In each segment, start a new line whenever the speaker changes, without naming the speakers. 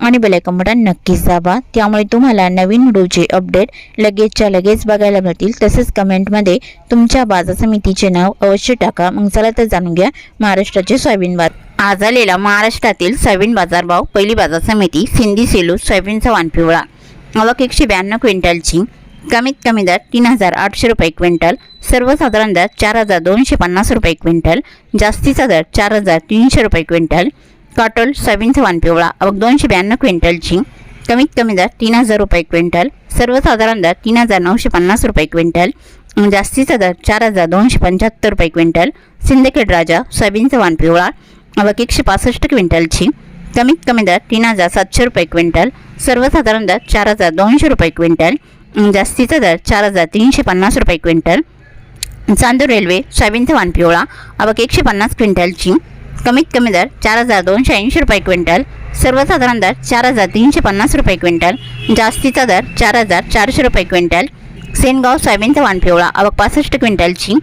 आणि bell icon button नक्कीच दाबा. त्यामुळे तुम्हाला नवीन व्हिडिओचे अपडेट लगेचच्या लगेच बघायला मिळतील. तसेच कमेंटमध्ये तुमच्या बाजार समितीचे नाव अवश्य टाका. मग चला तर जाणून घ्या महाराष्ट्राचे सोयाबीन बाजार. आज आलेला महाराष्ट्रातील सोयाबीन बाजारभाव पहिली बाजार समिती सिंधी सेलू सोयाबीनचा वानपिवळा आवक एकशे ब्याण्णव क्विंटलची. कमीत कमी दर तीन हजार आठशे रुपये क्विंटल. सर्वसाधारण दर चार हजार दोनशे पन्नास रुपये क्विंटल. जास्तीचा दर चार हजार तीनशे रुपये क्विंटल. कॉटल सोयाबीनचा वाण पिवळा अवघ दोनशे ब्याण्णव क्विंटलची कमीत कमी दर तीन हजार रुपये क्विंटल सर्वसाधारण दर तीन हजार नऊशे पन्नास रुपये क्विंटल जास्तीचा दर चार हजार दोनशे पंच्याहत्तर रुपये क्विंटल सिंदखेड राजा सोयाबीनचा वाण पिवळा अवघ एकशे पासष्ट क्विंटलची कमीत कमी दर तीन हजार सातशे रुपये क्विंटल सर्वसाधारण दर चार हजार दोनशे रुपये क्विंटल जास्तीचा दर चार हजार तीनशे पन्नास रुपये क्विंटल चांदूर रेल्वे सोयाबीनचा वाण पिवळा अवघ एकशे पन्नास क्विंटलची कमीत कमी दर चार हजार दोनशे ऐंशी रुपये क्विंटल सर्वसाधारण दर चार हजार तीनशे पन्नास रुपये क्विंटल जास्तीचा दर चार हजार चारशे रुपये क्विंटल सेनगाव सोयाबीनचा वाण पिवळा अवघ पासष्ट क्विंटलची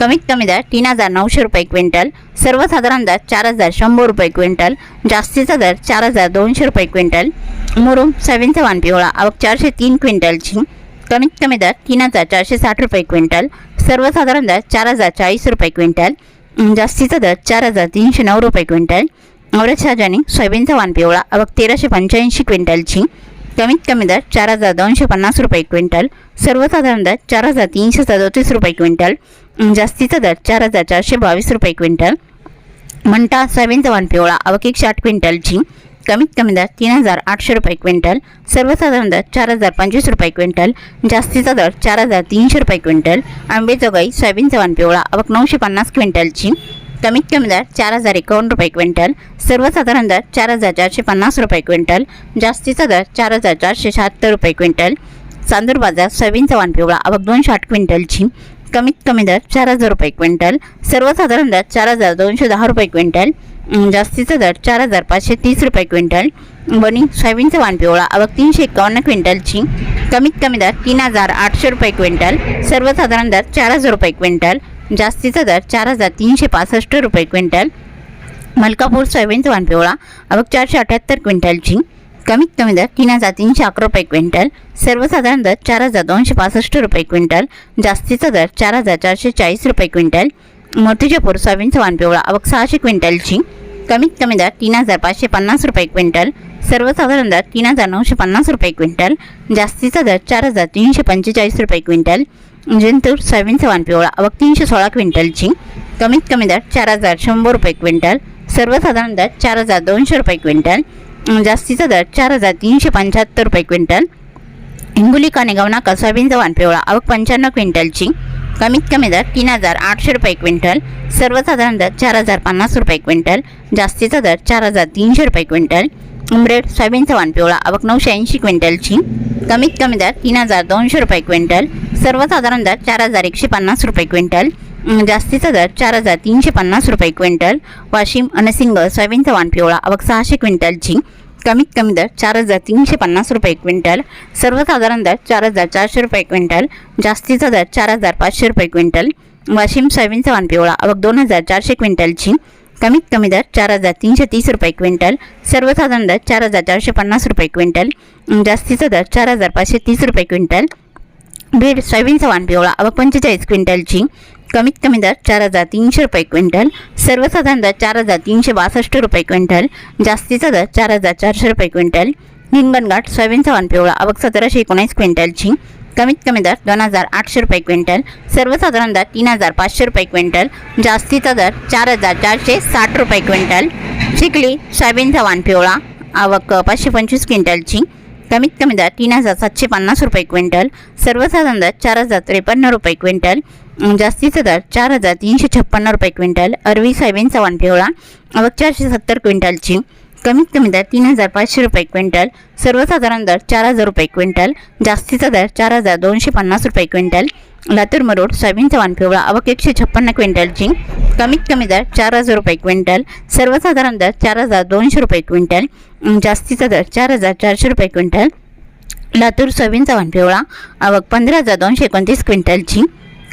कमीत कमी दर तीन हजार नऊशे रुपये क्विंटल सर्वसाधारण दर चार हजार शंभर रुपये क्विंटल जास्तीचा दर चार हजार दोनशे रुपये क्विंटल मुरुम सोयाबीनचा वाण पिवळा अवघ चारशे तीन क्विंटलची कमीत कमी दर तीन हजार चारशे साठ रुपये क्विंटल सर्वसाधारण दर चार हजार चाळीस रुपये क्विंटल जास्तीचा दर चार हजार तीनशे नऊ रुपये क्विंटल. औरत शहाजानी सोयाबीनचा वाण पिवळा. अवघ तेराशे पंच्याऐंशी क्विंटलची. कमीत कमी दर चार हजार दोनशे पन्नास रुपये क्विंटल. सर्वसाधारण दर चार हजार तीनशे सदोतीस रुपये क्विंटल. जास्तीचा दर चार हजार चारशे बावीस रुपये क्विंटल. म्हणता सोयाबीनचा वाण पिवळा. अवघ एकशे आठ क्विंटलची. कमीत कमी दर तीन हजार आठशे रुपये क्विंटल सर्वसाधारण दर चार हजार पंचवीस रुपये क्विंटल जास्तीचा दर चार हजार तीनशे रुपये क्विंटल आंबेजोगाई सोयाबीनचा वाण पिवळा अवक नऊशे पन्नास क्विंटलची कमीत कमी दर चार हजार एकावन्न रुपये क्विंटल सर्वसाधारण दर चार हजार चारशे पन्नास रुपये क्विंटल जास्तीचा दर चार हजार चारशे शहात्तर रुपये क्विंटल चांदूर बाजार सोयाबीन चवान पिवळा अवक दोनशे आठ क्विंटलची कमीत कमी दर चार हजार रुपये क्विंटल. सर्वसाधारण दर चार हजार दोनशे दहा रुपये क्विंटल. जास्तीचा दर चार हजार पाचशे तीस रुपये क्विंटल. बनी सोयाबीनचा वाण पिवळा अवघ तीनशे एकावन्न क्विंटलची. कमीत कमी दर तीन हजार आठशे रुपये क्विंटल. सर्वसाधारण दर चार हजार रुपये क्विंटल. जास्तीचा दर चार हजार तीनशे पासष्ट रुपये क्विंटल. मलकापूर सोयाबीनचा वाण पिवळा अवघ चारशे अठ्याहत्तर क्विंटलची. कमीत कमी दर तीन हजार तीनशे अकरा रुपये क्विंटल सर्वसाधारण दर चार हजार दोनशे पासष्ट रुपये क्विंटल जास्तीचा दर चार हजार चारशे चाळीस रुपये क्विंटल मूर्तिजापूर सोयाबीनचा वाण पिवळा अवघ सहाशे क्विंटलची कमीत कमी दर तीन हजार पाचशे पन्नास रुपये क्विंटल सर्वसाधारण दर तीन हजार नऊशे पन्नास रुपये क्विंटल जास्तीचा दर चार हजार तीनशे पंचेचाळीस रुपये क्विंटल जिंतूर सोयाबीनचा वाण पिवळा अवघ तीनशे सोळा क्विंटलची कमीत कमी दर चार हजार शंभर रुपये क्विंटल सर्वसाधारण दर चार हजार दोनशे रुपये क्विंटल जास्तीचा दर चार हजार तीनशे पंच्याहत्तर रुपये क्विंटल. हिंगोली कानेगाव नाका सोयाबीनचा वान पिवळा अवघ पंच्याण्णव क्विंटलची. कमीत कमी दर तीन हजार आठशे रुपये क्विंटल. सर्वसाधारण दर चार हजार पन्नास रुपये क्विंटल. जास्तीचा दर चार हजार तीनशे रुपये क्विंटल. उमरेड सोयाबीनचा वान पिवळा अवघ नऊशे ऐंशी क्विंटलची. कमीत कमी दर तीन हजार दोनशे रुपये क्विंटल. सर्वसाधारण दर चार हजार एकशे पन्नास रुपये क्विंटल. जास्तीचा दर चार हजार तीनशे पन्नास रुपये क्विंटल. वाशिम अनसिंग सोयाबीनचा वाण पिवळा अवघ सहाशे क्विंटलची कमीत कमी दर चार हजार तीनशे पन्नास रुपये क्विंटल. सर्वसाधारण दर चार हजार चारशे रुपये क्विंटल. जास्तीचा दर चार हजार पाचशे रुपये क्विंटल. वाशिम सोयाबीनचा वाण पिवळा अवघ दोन हजार चारशे क्विंटलची कमीत कमी दर चार हजार तीनशे तीस रुपये क्विंटल. सर्वसाधारण दर चार हजार चारशे पन्नास रुपये क्विंटल. जास्तीचा दर चार हजार पाचशे तीस रुपये क्विंटल. बीड सोयाबीनचा वाण पिवळा अवघ पंचेचाळीस क्विंटलची कमीत कमी दर चार हजार तीनशे रुपये क्विंटल सर्वसाधारण दर चार हजार तीनशे बासष्ट रुपये क्विंटल जास्तीचा दर चार हजार चारशे रुपये क्विंटल हिंगणघाट सोयाबीनचा वाण पिवळा अवघ सतराशे एकोणीस क्विंटलची कमीत कमी दर दोन हजार आठशे रुपये क्विंटल सर्वसाधारण दर तीन हजार पाचशे रुपये क्विंटल जास्तीचा दर चार हजार चारशे साठ रुपये क्विंटल चिखली सोयाबीनचा वान पिवळा आवक पाचशे पंचवीस क्विंटलची कमीत कमी दर तीन हजार सातशे पन्नास रुपये क्विंटल सर्वसाधारण दर चार हजार त्रेपन्न रुपये क्विंटल जास्तीचा दर चार हजार तीनशे छप्पन्न रुपये क्विंटल अरवी सोयाबीनचा वाण पिवळा अवघ चारशे सत्तर क्विंटलची कमीत कमी दर तीन हजार पाचशे रुपये क्विंटल सर्वसाधारण दर चार हजार रुपये क्विंटल जास्तीचा दर चार हजार दोनशे पन्नास रुपये क्विंटल लातूर मरोड सोयाबीनचा वाण पिवळा आवक एकशे छप्पन्न क्विंटलची कमीत कमी दर चार हजार रुपये क्विंटल सर्वसाधारण दर चार हजार दोनशे रुपये क्विंटल जास्तीचा दर चार हजार चारशे रुपये क्विंटल लातूर सोयाबीनचा वाण पिवळा आवक पंधरा हजार दोनशे एकोणतीस क्विंटलची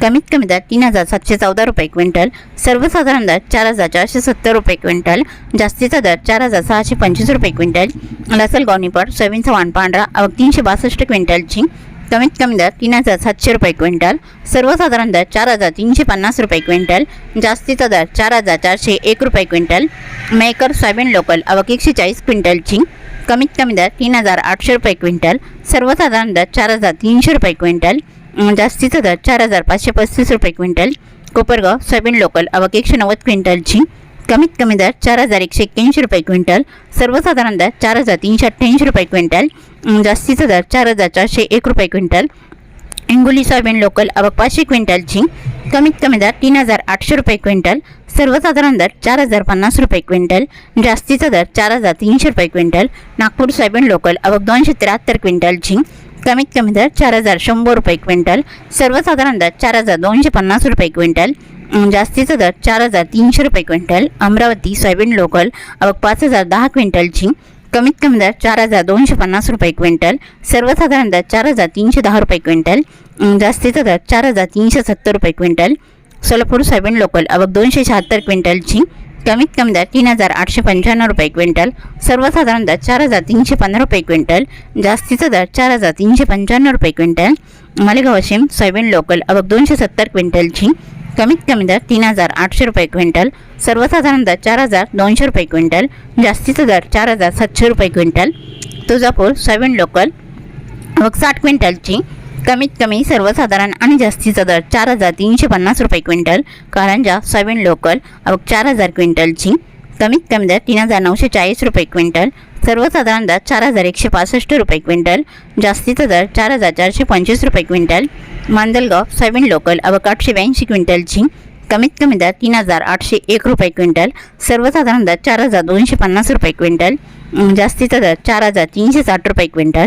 कमीत कमी दर तीन हजार सातशे चौदा रुपये क्विंटल सर्वसाधारण दर चार हजार चारशे सत्तर रुपये क्विंटल जास्तीचा दर चार हजार सहाशे पंचवीस रुपये क्विंटल लासलगाव निपाड सोयाबीनचा वाण पांढरा आवक तीनशे बासष्ट क्विंटलची कमीत कमी दर तीन हजार सातशे रुपये क्विंटल सर्वसाधारण दर चार हजार तीनशे पन्नास रुपये क्विंटल जास्तीचा दर चार हजार चारशे एक रुपये क्विंटल मेकर सोयाबीन लोकल आवक एकशे चाळीस क्विंटलची कमीत कमी दर तीन हजार आठशे रुपये क्विंटल सर्वसाधारण दर चार हजार तीनशे रुपये क्विंटल जास्तीचा दर चार हजार पाचशे पस्तीस रुपये क्विंटल कोपरगाव सोयाबीन लोकल आवक एकशे नव्वद क्विंटलची कमीत कमी दर चार हजार एकशे एक्क्याऐंशी रुपये क्विंटल सर्वसाधारण दर चार हजार तीनशे अठ्ठ्याऐंशी रुपये क्विंटल जास्तीचा दर चार हजार चारशे एक रुपये क्विंटल. हिंगोली सोयाबीन लोकल आवक पाचशे क्विंटल झिंग कमीत कमी दर तीन हजार आठशे रुपये क्विंटल सर्वसाधारण दर चार हजार पन्नास रुपये क्विंटल जास्तीचा दर चार हजार तीनशे रुपये क्विंटल. नागपूर सोयाबीन लोकल आवक दोनशे त्र्याहत्तर क्विंटल झिंग कमीत कमी दर चार हजार शंभर रुपये क्विंटल सर्वसाधारण दर चार हजार दोनशे पन्नास रुपये क्विंटल. जास्तीचा दर चार हजार तीनशे रुपये क्विंटल अमरावती सोयाबीन लोकल अवघ पाच हजार दहा क्विंटलची कमीत कमी दर चार हजार दोनशे पन्नास रुपये क्विंटल सर्वसाधारण दर चार हजार तीनशे दहा रुपये क्विंटल जास्तीचं जास्तीचा दर चार हजार तीनशे सत्तर रुपये क्विंटल सोलापूर सोयाबीन लोकल अवघ दोनशे शहात्तर क्विंटलची कमीत कमी दर तीन हजार आठशे पंच्याण्णव रुपये क्विंटल सर्वसाधारण दर चार हजार तीनशे पंधरा रुपये क्विंटल जास्तीचा दर चार हजार तीनशे पंच्याण्णव रुपये quintal Malegaon Washim soybean local अवघ दोनशे सत्तर क्विंटलची कमीत कमी दर तीन हजार आठशे रुपये क्विंटल सर्वसाधारण दर चार हजार दोनशे रुपये क्विंटल जास्तीचा दर चार हजार सातशे रुपये क्विंटल. तुळजापूर सोयाबीन लोकल मग साठ क्विंटलची कमीत कमी सर्वसाधारण आणि जास्तीचा दर चार हजार तीनशे पन्नास रुपये क्विंटल कारंजा सोयाबीन लोकल आवक चार हजार क्विंटलची कमीत कमी दर तीन हजार नऊशे चाळीस रुपये क्विंटल सर्वसाधारण दर चार हजार एकशे पासष्ट रुपये क्विंटल जास्तीचा दर चार हजार चारशे पंचवीस रुपये क्विंटल मांदलगाव सोयाबीन लोकल अवक आठशे ब्याऐंशी क्विंटलची कमीत कमी दर तीन हजार आठशे एक रुपये क्विंटल सर्वसाधारण दर चार हजार दोनशे पन्नास रुपये क्विंटल जास्तीचा दर चार हजार तीनशे साठ रुपये क्विंटल.